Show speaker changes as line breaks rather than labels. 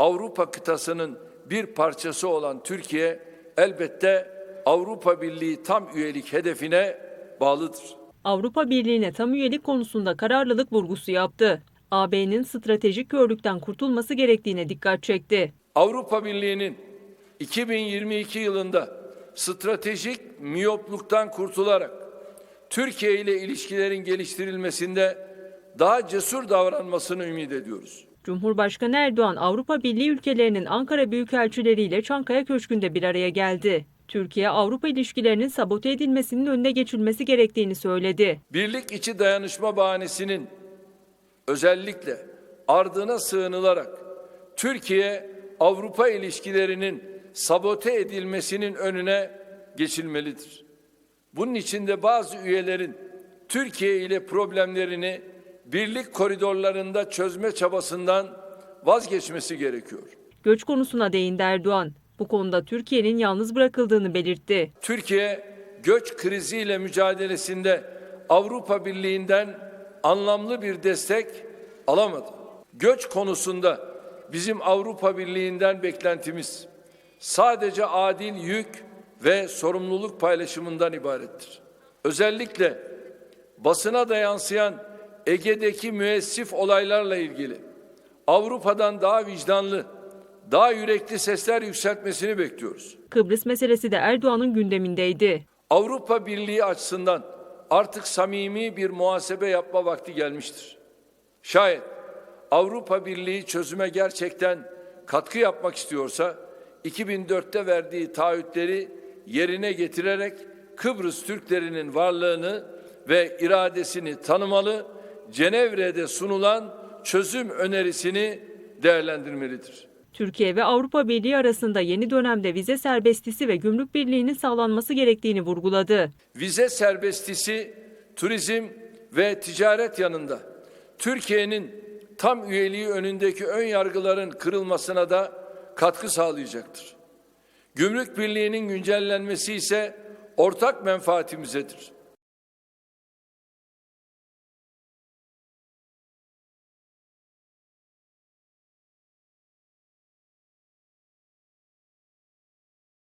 Avrupa kıtasının bir parçası olan Türkiye elbette Avrupa Birliği tam üyelik hedefine bağlıdır.
Avrupa Birliği'ne tam üyelik konusunda kararlılık vurgusu yaptı. AB'nin stratejik körlükten kurtulması gerektiğine dikkat çekti.
Avrupa Birliği'nin 2022 yılında stratejik miyopluktan kurtularak Türkiye ile ilişkilerin geliştirilmesinde daha cesur davranmasını ümit ediyoruz.
Cumhurbaşkanı Erdoğan Avrupa Birliği ülkelerinin Ankara Büyükelçileriyle Çankaya Köşkü'nde bir araya geldi. Türkiye, Avrupa ilişkilerinin sabote edilmesinin önüne geçilmesi gerektiğini söyledi.
Birlik içi dayanışma bahanesinin özellikle ardına sığınılarak Türkiye Avrupa ilişkilerinin sabote edilmesinin önüne geçilmelidir. Bunun için de bazı üyelerin Türkiye ile problemlerini birlik koridorlarında çözme çabasından vazgeçmesi gerekiyor.
Göç konusuna değindi Erdoğan. Bu konuda Türkiye'nin yalnız bırakıldığını belirtti.
Türkiye göç kriziyle mücadelesinde Avrupa Birliği'nden anlamlı bir destek alamadı. Göç konusunda bizim Avrupa Birliği'nden beklentimiz sadece adil yük ve sorumluluk paylaşımından ibarettir. Özellikle basına da yansıyan Ege'deki müessif olaylarla ilgili Avrupa'dan daha vicdanlı, daha yürekli sesler yükseltmesini bekliyoruz.
Kıbrıs meselesi de Erdoğan'ın gündemindeydi.
Avrupa Birliği açısından artık samimi bir muhasebe yapma vakti gelmiştir. Şayet Avrupa Birliği çözüme gerçekten katkı yapmak istiyorsa 2004'te verdiği taahhütleri yerine getirerek Kıbrıs Türklerinin varlığını ve iradesini tanımalı, Cenevre'de sunulan çözüm önerisini değerlendirmelidir.
Türkiye ve Avrupa Birliği arasında yeni dönemde vize serbestisi ve gümrük birliğinin sağlanması gerektiğini vurguladı.
Vize serbestisi turizm ve ticaret yanında Türkiye'nin tam üyeliği önündeki ön yargıların kırılmasına da katkı sağlayacaktır. Gümrük Birliği'nin güncellenmesi ise ortak menfaatimizedir.